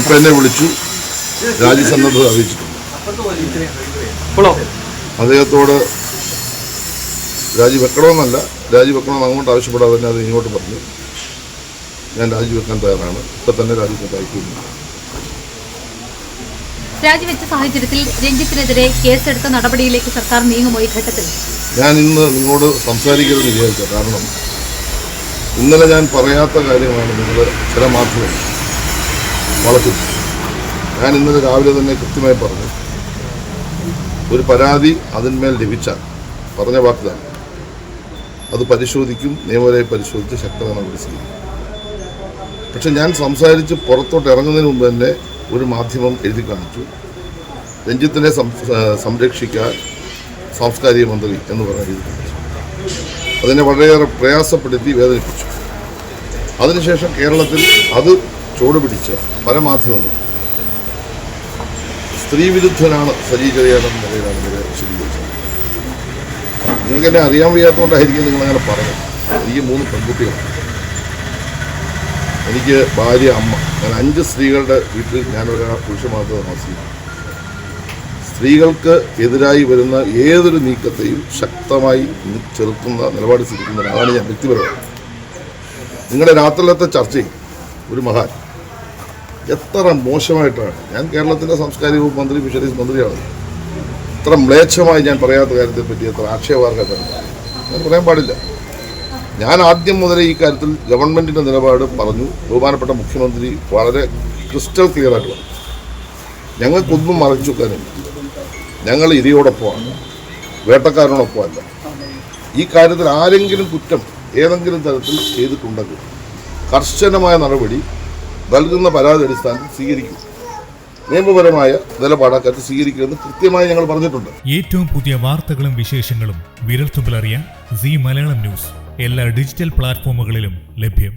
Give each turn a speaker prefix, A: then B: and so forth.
A: ഇപ്പൊ എന്നെ വിളിച്ചു. രാജ്യസന്നദ്ധത അറിയിച്ചിട്ടുണ്ട്. അദ്ദേഹത്തോട് രാജിവെക്കണമെന്നല്ല രാജിവെക്കണമെന്ന് അങ്ങോട്ട് ആവശ്യപ്പെടാതെ തന്നെ അത് ഇങ്ങോട്ട് പറഞ്ഞു. ഞാൻ രാജിവെക്കാൻ തയ്യാറാണ്. ഇപ്പൊ തന്നെ രാജിവെക്കാൻ അയക്കുന്നു
B: രാജിവെച്ച സാഹചര്യത്തിൽ രഞ്ജിത്തിനെതിരെ കേസെടുത്ത നടപടിയിലേക്ക് സർക്കാർ നീങ്ങുമോ ഈ ഘട്ടത്തിൽ?
A: ഞാൻ ഇന്ന് നിങ്ങളോട് സംസാരിക്കരുതെന്ന് വിചാരിച്ച കാരണം ഇന്നലെ ഞാൻ പറയാത്ത കാര്യമാണ് നിങ്ങൾ ചില മാധ്യമം വളർത്തുന്നത് ഞാൻ ഇന്നലെ രാവിലെ തന്നെ കൃത്യമായി പറഞ്ഞു. ഒരു പരാതി അതിന്മേൽ ലഭിച്ചാൽ പറഞ്ഞ വാക്കുതാണ് അത് പരിശോധിക്കും നിയമപരമായി പരിശോധിച്ച് ശക്തമായ നടപടി സ്വീകരിക്കും. പക്ഷെ ഞാൻ സംസാരിച്ച് പുറത്തോട്ട് ഇറങ്ങുന്നതിന് മുമ്പ് തന്നെ ഒരു മാധ്യമം എഴുതി കാണിച്ചു. രഞ്ജിത്തിനെ സംരക്ഷിക്കാൻ സാംസ്കാരിക മന്ത്രി എന്ന് പറഞ്ഞ എഴുതി കാണിച്ചു. അതിനെ വളരെയേറെ പ്രയാസപ്പെടുത്തി വേദനിപ്പിച്ചു. അതിനുശേഷം കേരളത്തിൽ അത് ചുവടുപിടിച്ച പല മാധ്യമങ്ങളും സ്ത്രീവിരുദ്ധനാണ് സജി ചെറിയാനെന്ന നിലയിലാണ് ഇവരെ വിശദീകരിച്ചത്. നിങ്ങൾക്ക് എന്നെ അറിയാൻ വയ്യാത്തതുകൊണ്ടായിരിക്കും നിങ്ങളങ്ങനെ പറഞ്ഞത് എനിക്ക് മൂന്ന് പെൺകുട്ടികളാണ്. എനിക്ക് ഭാര്യ അമ്മ. ഞാൻ അഞ്ച് സ്ത്രീകളുടെ വീട്ടിൽ ഞാനൊരാ പുരുഷ മാത്രം താമസിക്കുന്നു സ്ത്രീകൾക്ക് എതിരായി വരുന്ന ഏതൊരു നീക്കത്തെയും ശക്തമായി ചെറുക്കുന്ന നിലപാട് സ്വീകരിക്കുന്ന ഒരാളാണ് ഞാൻ വ്യക്തിപരമായി. നിങ്ങളുടെ രാത്രിയിലത്തെ ചർച്ചയും ഒരു മഹാൻ എത്ര മോശമായിട്ടാണ്? ഞാൻ കേരളത്തിന്റെ സാംസ്കാരിക മന്ത്രി ഫിഷറീസ് മന്ത്രിയാണ്. എത്ര മ്ലേച്ഛമായി ഞാൻ പറയാത്ത കാര്യത്തെപ്പറ്റി എത്ര ആക്ഷേപാർഹമായിട്ടാണ് ഞാൻ പറയാൻ പാടില്ല. ഞാൻ ആദ്യം മുതലേ ഈ കാര്യത്തിൽ ഗവൺമെന്റിന്റെ നിലപാട് പറഞ്ഞു. ബഹുമാനപ്പെട്ട മുഖ്യമന്ത്രി വളരെ ക്രിസ്റ്റൽ ക്ലിയർ ആയിട്ട് പറഞ്ഞു. ഞങ്ങൾക്കൊന്നും മറച്ചു വെക്കാനില്ല. ഞങ്ങൾ ഇരയോടൊപ്പമാണ്. വേട്ടക്കാരനോടൊപ്പമല്ല ഈ കാര്യത്തിൽ ആരെങ്കിലും കുറ്റം ഏതെങ്കിലും തരത്തിൽ ചെയ്തിട്ടുണ്ടെങ്കിൽ കർശനമായ നടപടി നൽകുന്ന പരാതി അടിസ്ഥാനത്തിൽ സ്വീകരിക്കും. നിയമപരമായ നിലപാടാക്കാത്ത സ്വീകരിക്കുമെന്ന് കൃത്യമായി ഞങ്ങൾ പറഞ്ഞിട്ടുണ്ട്.
C: ഏറ്റവും പുതിയ വാർത്തകളും വിശേഷങ്ങളും വിരൽത്തുമ്പിലറിയാൻ സി മലയാളം ന്യൂസ്. എല്ലാ ഡിജിറ്റൽ പ്ലാറ്റ്ഫോമുകളിലും ലഭ്യം.